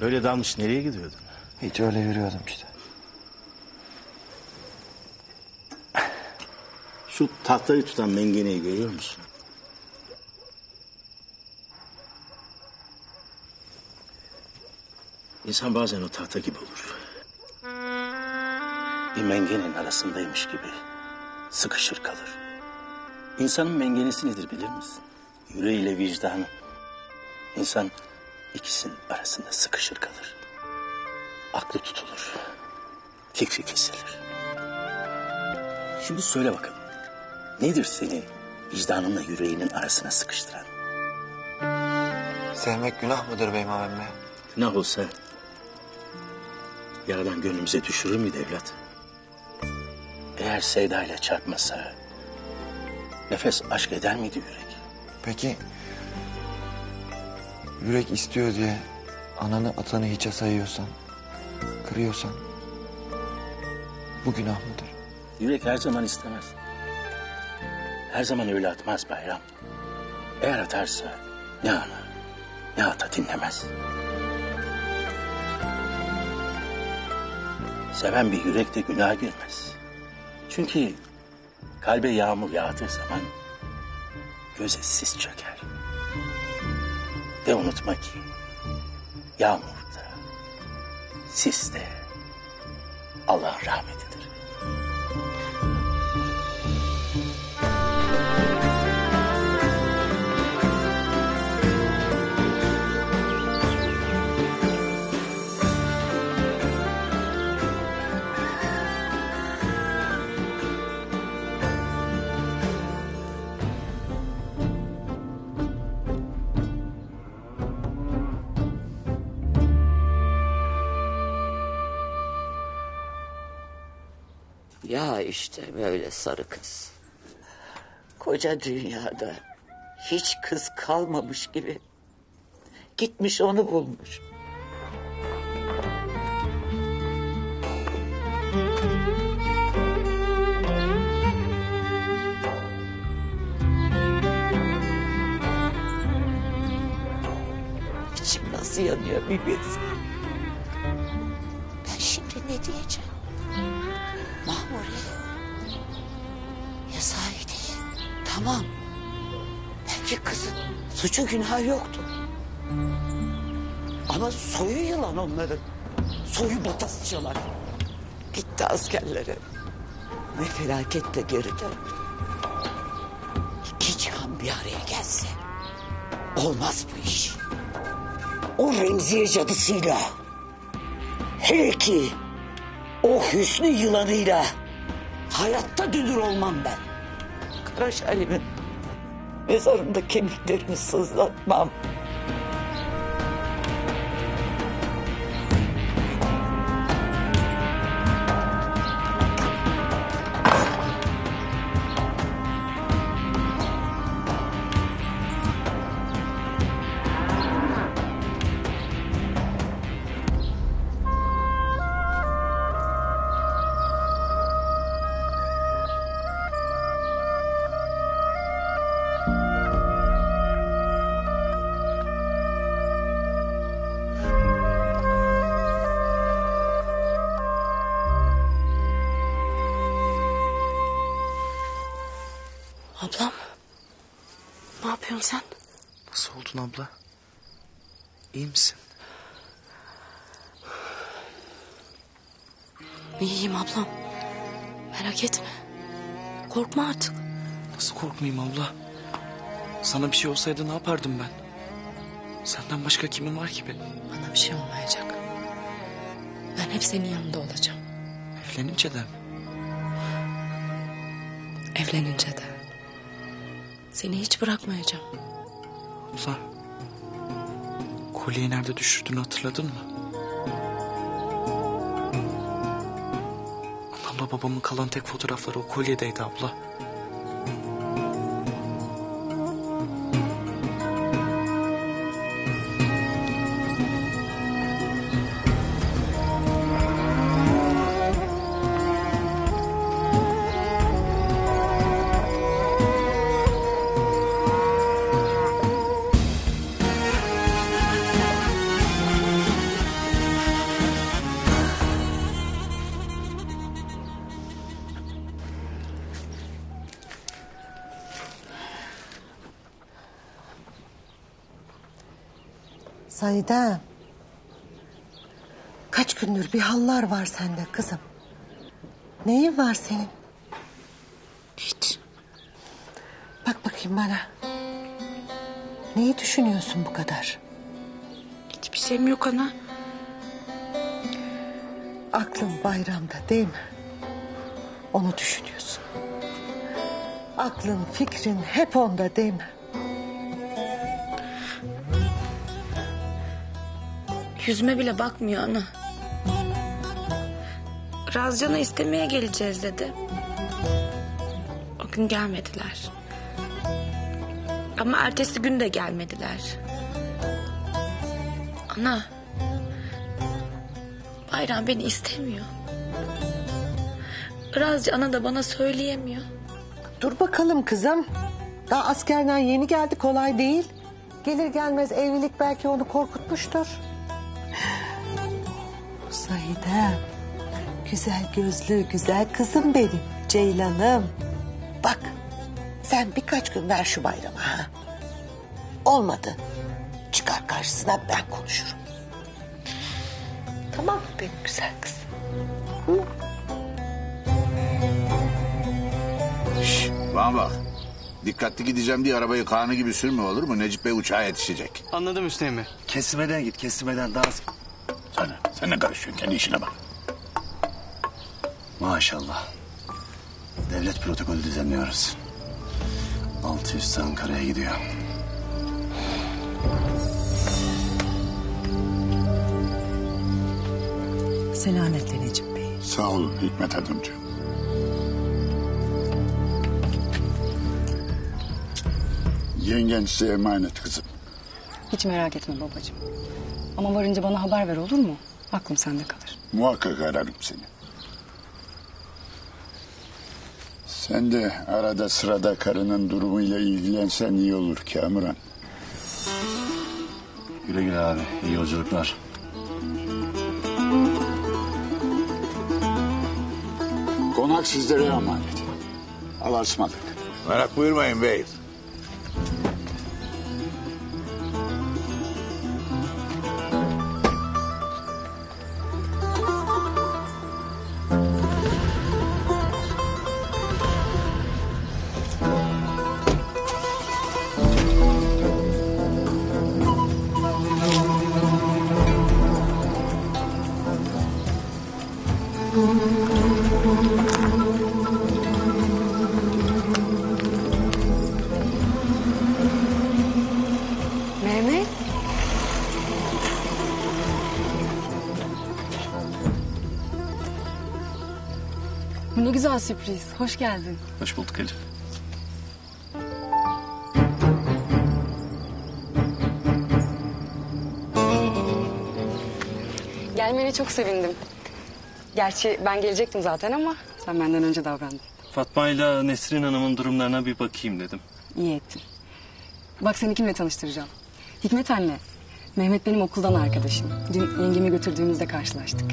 Öyle dalmış nereye gidiyordun? Hiç öyle yürüyordum işte. Şu tahtayı tutan mengeneyi görüyor musun? İnsan bazen o tahta gibi olur. Bir mengenenin arasındaymış gibi sıkışır kalır. İnsanın mengenesi nedir bilir misin? Yüreğiyle vicdanı. İnsan ikisinin arasında sıkışır kalır. Aklı tutulur. Fikri kesilir. Şimdi söyle bakalım. Nedir seni vicdanınla yüreğinin arasına sıkıştıran? Sevmek günah mıdır beyim emmi? Günah olsa yaradan gönlümüze düşürür müydü evlat? Eğer Seyda ile çarpmasa nefes aşk eder miydi yürek? Peki yürek istiyor diye ananı atanı hiçe sayıyorsan, kırıyorsan bu günah mıdır? Yürek her zaman istemez. Her zaman öyle atmaz bayram. Eğer atarsa ne ana ne ata dinlemez. Seven bir yürek de günaha girmez. Çünkü kalbe yağmur yağdığı zaman göze sis çöker. Ve unutma ki yağmurda, sis de Allah'ın rahmetidir. Ya işte böyle sarı kız. Koca dünyada hiç kız kalmamış gibi gitmiş onu bulmuş. İçim nasıl yanıyor bir bilsen. Ben şimdi ne diyeceğim? Mahmure. Ya. Tamam. Belki kızın suçu günah yoktu. Ama soyu yılan onların. Soyu batasçılar. Gitti askerlere. Ve felaketle geri döndü. İki cihan bir araya gelse. Olmaz bu iş. O Remziye cadısıyla. Hele ki o hüsnü yılanıyla hayatta dünür olmam ben. Kara Şalim'in mezarında kemiklerini sızlatmam. Yapıyorsun sen? Nasıl oldun abla? İyi misin? İyiyim ablam. Merak etme. Korkma artık. Nasıl korkmayayım abla? Sana bir şey olsaydı ne yapardım ben? Senden başka kimim var ki benim? Bana bir şey olmayacak. Ben hep senin yanında olacağım. Evlenince de mi? Evlenince de. Seni hiç bırakmayacağım. Abla. Kolyeyi nerede düşürdüğünü hatırladın mı? Anamla babamın kalan tek fotoğrafları o kolyedeydi abla. Saide. Kaç gündür bir hallar var sende kızım. Neyin var senin? Hiç. Bak bakayım bana. Neyi düşünüyorsun bu kadar? Hiçbir şeyim yok ana. Aklın bayramda değil mi? Onu düşünüyorsun. Aklın, fikrin hep onda değil mi? Yüzüme bile bakmıyor ana. Razcan'ı istemeye geleceğiz dedi. O gün gelmediler. Ama ertesi gün de gelmediler. Ana. Bayram beni istemiyor. Razca ana da bana söyleyemiyor. Dur bakalım kızım. Daha askerden yeni geldi kolay değil. Gelir gelmez evlilik belki onu korkutmuştur. Saide. Güzel gözlü, güzel kızım benim. Ceylanım. Bak sen birkaç gün ver şu bayrama ha. Olmadı. Çıkar karşısına ben konuşurum. Tamam mı benim güzel kızım? Bana bak. Dikkatli gideceğim diye arabayı kanı gibi sürme olur mu? Necip Bey uçağa yetişecek. Anladım Hüseyin Bey. Kesmeden git kesmeden daha Sana, sen ne karışıyorsun kendi işine bak. Maşallah. Devlet protokolü düzenliyoruz. 600 Ankara'ya gidiyor. Selametle Necip Bey. Sağ olun Hikmet Hanımcığım. Yengen size emanet kızım. Hiç merak etme babacığım. Ama varınca bana haber ver olur mu? Aklım sende kalır. Muhakkak ararım seni. Sen de arada sırada karının durumuyla ilgilensen iyi olur Kamuran. Güle güle abi. İyi yolculuklar. Konak sizlere emanet. Allah'a ısmarladık. Merak buyurmayın bey. Ne güzel sürpriz. Hoş geldin. Hoş bulduk Elif. Gelmene çok sevindim. Gerçi ben gelecektim zaten ama sen benden önce davrandın. Fatma ile Nesrin Hanım'ın durumlarına bir bakayım dedim. İyi ettin. Bak seni kimle tanıştıracağım. Hikmet anne. Mehmet benim okuldan arkadaşım. Dün yengemi götürdüğümüzde karşılaştık.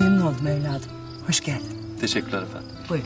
Memnun oldum evladım. Hoş geldin. Teşekkürler efendim. Buyur.